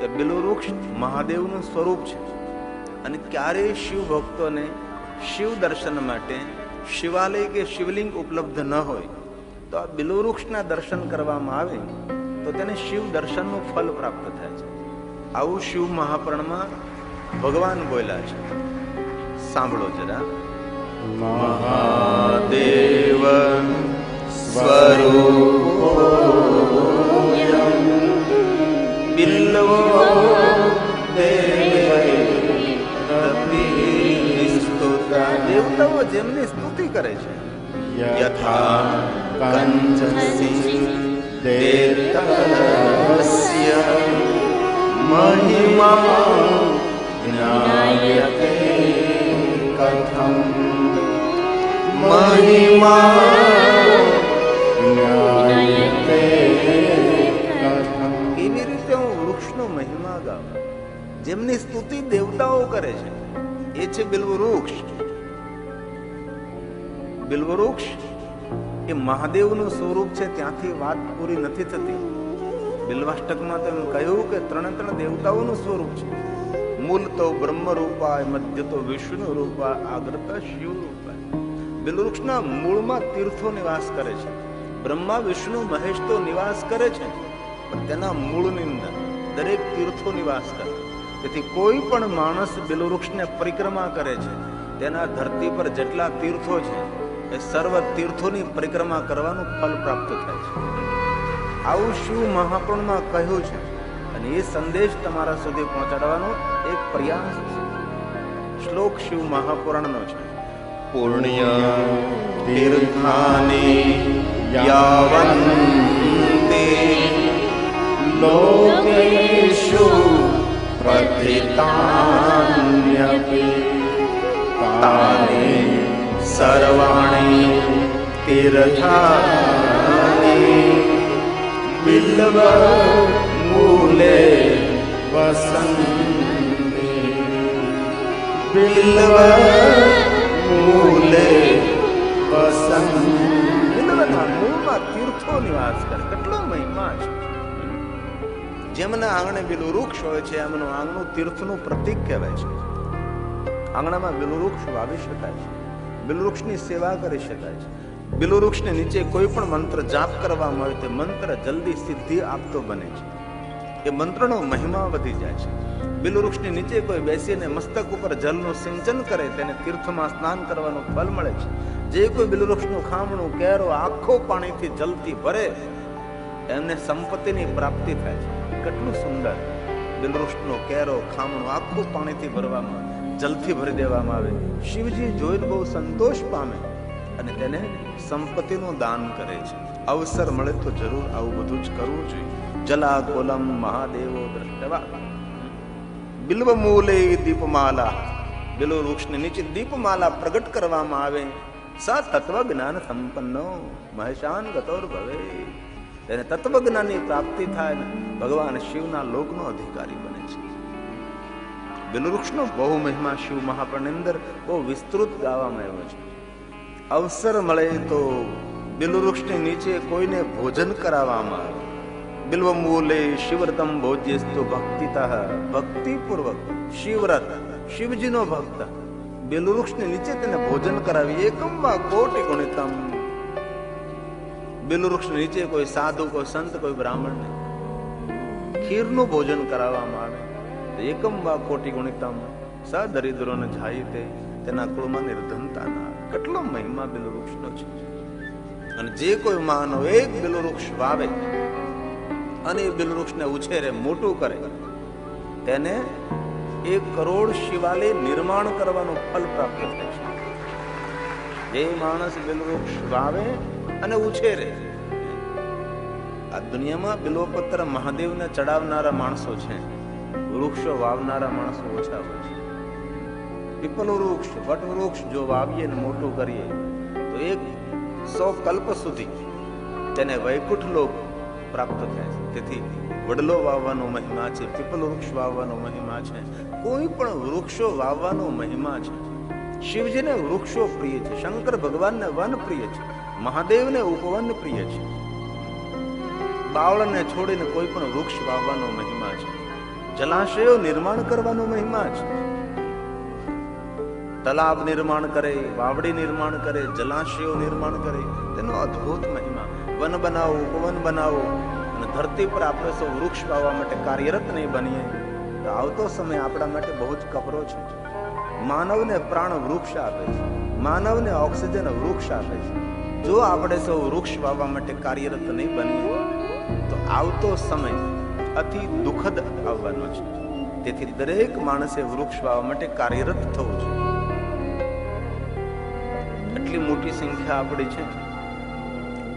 કે બિલવૃક્ષ મહાદેવનું સ્વરૂપ છે. અને ક્યારેય શિવ ભક્તોને શિવ દર્શન માટે શિવાલય કે શિવલિંગ ઉપલબ્ધ ન હોય, તો આ બિલવૃક્ષના દર્શન કરવામાં આવે, તો તેને શિવ દર્શનનું ફલ પ્રાપ્ત થાય છે. આવું શિવ મહાપરણમાં ભગવાન બોલ્યા છે. સાંભળો જરા. મહાદેવ સ્વરૂપ બિલ્લવો દેવતાઓ જેમની સ્તુતિ કરે છે. યથા કંચસી દેતસ્ય મહિમા જ્ઞાયતે કથમ. મહિમા ગાઉં જેમની સ્તુતિ દેવતાઓ કરે છે, એ છે બિલ્વવૃક્ષ. બિલ્વવૃક્ષ એ મહાદેવનું સ્વરૂપ છે, ત્યાંથી વાત પૂરી નથી થતી. બિલ્વાષ્ટકમાં તો એમ કહ્યું કે ત્રણે ત્રણ દેવતાઓનું સ્વરૂપ છે. મૂળ તો બ્રહ્મ રૂપાય મધ્ય તો વિષ્ણુ રૂપાય આગ્રતા શિવ રૂપાય બિલવૃક્ષના મૂળમાં તીર્થો નિવાસ કરે છે. બ્રહ્મા, વિષ્ણુ, મહેશ તો નિવાસ કરે છે. પણ તેના મૂળની અંદર દરેક તીર્થો નિવાસ કરે તેથી કોઈ પણ માણસ બિલવૃક્ષને પરિક્રમા કરે છે તેના ધરતી પર જેટલા તીર્થો છે એ સર્વ તીર્થોની પરિક્રમા કરવાનું ફલ પ્રાપ્ત થાય છે. આવું શિવ મહાપુરાણમાં કહ્યું છે અને એ સંદેશ તમારા સુધી પહોંચાડવાનો એક પ્રયાસ છે. શ્લોક શિવ મહાપુરાણનો છે. પુણ્ય તીર્થાની યાવંતે તાની સર્વાણી તીર્થાની બિલ્વ મૂલે વસંતિ બિલ્વ મૂલે વસંતિ તીર્થો નિવાસ કરે કેટલો મહિમા છે? જેમના આંગણે બિલુ વૃક્ષ હોય છે, એમનું આંગણું તીર્થનું પ્રતીક કહેવાય છે. આંગણામાં વૃક્ષ વાવી શકાય છે. વૃક્ષની સેવા કરી શકાય છે. વૃક્ષને નીચે કોઈ પણ મંત્ર જાપ કરવામાં આવે તો મંત્ર જલ્દી સિદ્ધિ આપતો બને છે. એ મંત્રનો મહિમા વધી જાય છે. વૃક્ષની નીચે કોઈ બેસીને મસ્તક ઉપર જલનું સિંચન કરે તેને તીર્થમાં સ્નાન કરવાનું ફલ મળે છે. જે કોઈ વૃક્ષનું ખામણું કેરો આખો પાણીથી જલથી ભરે એમને સંપત્તિની પ્રાપ્તિ થાય છે. કેટલું સુંદર. બિલવૃક્ષનો કેરો ખામણો આખું પાણીથી ભરવામાં, જલથી ભરી દેવામાં આવે. શિવજી જોઈને બહુ સંતોષ પામે અને તેને સંપત્તિનું દાન કરે છે. અવસર મળે તો જરૂર આવું બધું જ કરવું જોઈએ. જલા કોલમ મહાદેવો દ્રષ્ટવા. બિલ્વ મૂલે દીપમાલા. બિલો વૃક્ષની નીચે દીપમાલા પ્રગટ કરવામાં આવે. સા તત્વ જ્ઞાન સંપન્નો. મહેશાન ગતોર ભવે. તેને તત્વજ્ઞાનની પ્રાપ્તિ થાય ને ભગવાન શિવના લોકનો અધિકારી બને છે. બિલવૃક્ષનો બહુ મહિમા શિવ મહાપુરાણની અંદર બહુ વિસ્તૃત ગાવામાં આવ્યો છે. અવસર મળે તો બિલવૃક્ષની નીચે કોઈને ભોજન કરાવવામાં આવે. બિલ્વ મૂલે શિવરતમ ભોજ્યસ્તુ ભક્તિતઃ, ભક્તિપૂર્વક શિવરત, શિવજીનો ભક્ત. બિલવૃક્ષની નીચે તેને ભોજન કરાવી એકમ વા કોટી ગુણિતમ બિલવૃક્ષ નીચે કોઈ સાધુ, કોઈ સંત, કોઈ બ્રાહ્મણ ને ખીરનું ભોજન કરાવવામાં આવે એકમ વા કોટી ગુણિતમ સદરિદ્રોને જાય તે તેના કુળમાં નિર્ધનતા ના કેટલો મહિમા બિલવૃક્ષનો છે. અને જે કોઈ માનવ એક બિલવૃક્ષ વાવે અને એ બિલવૃક્ષને ઉછેરે, મોટું કરે, તેને એક કરોડ શિવાલય નિર્માણ કરવાનું ફલ પ્રાપ્ત થાય છે. જે માણસ બિલવૃક્ષ વાવે અને ઉછેરે. આ દુનિયામાં બિલોપત્ર મહાદેવને ચડાવનારા માણસો છે. વૃક્ષો વાવનારા માણસો ઓછા હોય છે. પીપલ વૃક્ષ, વટ વૃક્ષ જો વાવીએ ને મોટું કરીએ, તો એક સો કલ્પ સુધી તેને વૈકુંઠ લોક પ્રાપ્ત થાય છે. તેથી વડલો વાવવાનો મહિમા છે, પીપલ વૃક્ષ વાવવાનો મહિમા છે. કોઈ પણ વૃક્ષો વાવવાનો મહિમા છે. શિવજીને વૃક્ષો પ્રિય છે, શંકર ભગવાનને વન પ્રિય છે. મહાદેવને ઉપવન પ્રિય છે. બાવળને છોડીને કોઈ પણ વૃક્ષ વાવવાનો મહિમા છે. જલાશયો નિર્માણ કરવાનો મહિમા છે. તલાબ નિર્માણ કરે, વાવડી નિર્માણ કરે, જલાશયો નિર્માણ કરે, તેનો અદ્ભુત મહિમા. વન બનાવો, ઉપવન બનાવો, અને ધરતી પર આપણે સૌ વૃક્ષ વાવવા માટે કાર્યરત નહીં બનીએ, તો આવતો સમય આપણા માટે બહુ જ કપરો છે. માનવને પ્રાણ વૃક્ષ આપે છે. માનવને ઓક્સિજન વૃક્ષ આપે છે. જો આપણે સૌ વૃક્ષ વાવવા માટે કાર્યરત નહીં બનીએ, તો આવતો સમય અતિ દુઃખદ આવવાનો છે. તેથી દરેક માણસે વૃક્ષ વાવવા માટે કાર્યરત થવું છે એટલી મોટી સંખ્યા આપણી છે.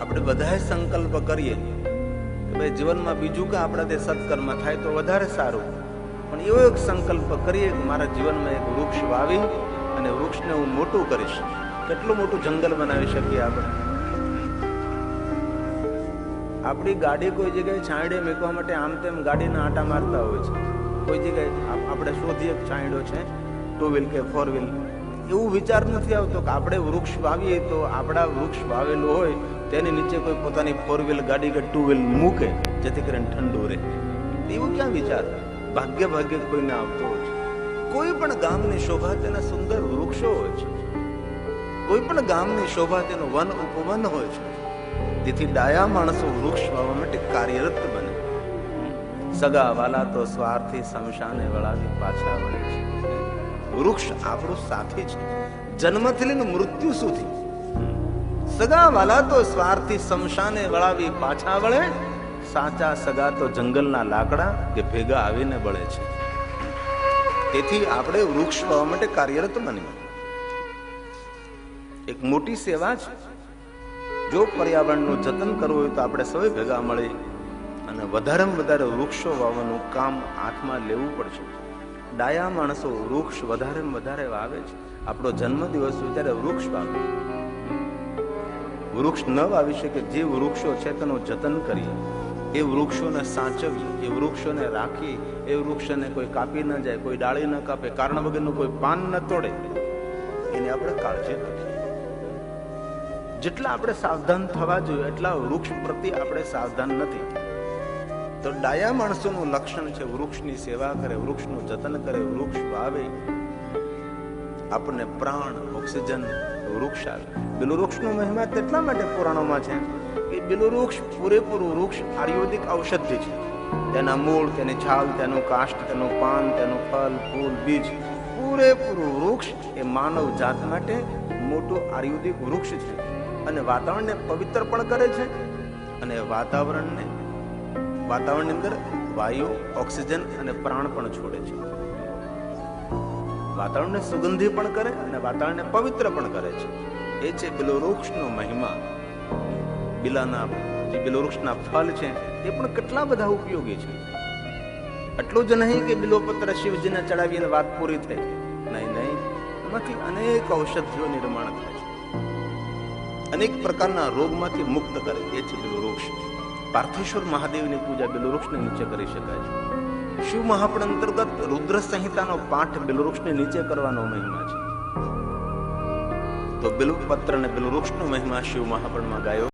આપણે બધાએ સંકલ્પ કરીએ કે ભાઈ જીવનમાં બીજું કે આપણા તે સત્કર્મ થાય તો વધારે સારું. પણ એવો એક સંકલ્પ કરીએ કે મારા જીવનમાં એક વૃક્ષ વાવી અને વૃક્ષને હું મોટું કરીશ. કેટલું મોટું જંગલ બનાવી શકીએ આપણે? આપણી ગાડી કોઈ જગ્યાએ છાંયડે મેકવા માટે આમ તેમ ગાડીના આટા મારતા હોય છે. કોઈ જગ્યાએ આપણે શોધીએ છાંયડો છે ટુ વ્હીલ કે ફોર વ્હીલ એવું વિચાર નથી આવતો કે આપણે વૃક્ષ વાવીએ તો આપણા વૃક્ષ વાવેલું હોય, તેની નીચે કોઈ પોતાની ફોર વ્હીલ ગાડી કે ટુ વ્હીલ મૂકે, જેથી કરીને ઠંડુ રહે. એવું ક્યાં વિચાર? ભાગ્ય ભાગ્ય કોઈને આવતો હોય છે. કોઈ પણ ગામની શોભા તેના સુંદર વૃક્ષો હોય છે. કોઈ પણ ગામની શોભા તેનું વન ઉપવન હોય છે. તેથી ડાયા માણસો વૃક્ષ વાવવા માટે કાર્યરત બને. સગા વાલા તો સ્વાર્થી શમશાને વળાવી પાછા વળે છે. વૃક્ષ આપણું સાથી છે. જન્મથી લઈને મૃત્યુ સુધી. સગા વાલા તો સ્વાર્થી શમશાને વળાવી પાછા વળે. સાચા સગા તો જંગલના લાકડા કે ભેગા આવીને બળે છે. તેથી આપણે વૃક્ષ વાવવા માટે કાર્યરત બનીએ. એક મોટી સેવા છે જો પર્યાવરણનું જતન કરવું હોય તો આપણે સૌ ભેગા મળી અને વધારેમાં વધારે વૃક્ષો વાવવાનું કામ હાથમાં લેવું પડશે. ડાયા માણસો વૃક્ષ વધારેમાં વધારે વાવે છે. આપણો જન્મદિવસ ત્યારે વૃક્ષ વાવે. વૃક્ષ ન વાવી શકે જે વૃક્ષો છે તેનું જતન કરીએ. એ વૃક્ષોને સાચવીએ, એ વૃક્ષોને રાખીએ, એ વૃક્ષને કોઈ કાપી ન જાય, કોઈ ડાળી ન કાપે, કારણ વગરનું કોઈ પાન ન તોડે. એની આપણે કાળજી રાખીએ. જેટલા આપણે સાવધાન થવા જોઈએ, એટલા વૃક્ષ પ્રત્યે આપણે સાવધાન નથી. તો ડાયા માણસોનું લક્ષણ છે વૃક્ષની સેવા કરે, વૃક્ષનું જતન કરે, વૃક્ષ વાવે. આપણને પ્રાણ, ઓક્સિજન, વૃક્ષ આવે. બિલુ વૃક્ષનો મહિમા તેટલા માટે પુરાણોમાં છે? કે બિલુ વૃક્ષ પૂરેપૂરું વૃક્ષ આયુર્વેદિક ઔષધિ છે. તેના મૂળ, તેની છાલ, તેનું કાષ્ટ તેનું પાન, તેનું ફલ ફૂલ, બીજ. પૂરેપૂરું વૃક્ષ એ માનવ જાત માટે મોટું આયુર્વેદિક વૃક્ષ છે. અને વાતાવરણને પવિત્ર પણ કરે છે અને વાતાવરણને વાતાવરણની અંદર વાયુ, ઓક્સિજન અને પ્રાણ પણ છોડે છે. વાતાવરણને સુગંધી પણ કરે અને વાતાવરણને પવિત્ર પણ કરે છે. એ છે બિલોવૃક્ષનો મહિમા. બિલાના જે બિલોવૃક્ષના ફળ છે, એ પણ કેટલા બધા ઉપયોગી છે. એટલું જ નહીં કે બિલોપત્ર શિવજીને ચડાવીને વાત પૂરી થઈ. નહીં નહીં. એમાંથી અનેક ઔષધિઓ નિર્માણ થાય છે. અનેક પ્રકારના રોગમાંથી મુક્ત કરે, એ છે બિલોવૃક્ષ પાર્થેશ્વર મહાદેવની પૂજા બિલોવૃક્ષને નીચે કરી શકાય છે. શિવ મહાપણ અંતર્ગત રુદ્ર સંહિતાનો પાઠ બિલવૃક્ષને નીચે કરવાનો મહિમા છે. તો બિલપત્ર અને બિલવૃક્ષનો મહિમા શિવ મહાપણમાં ગાયો.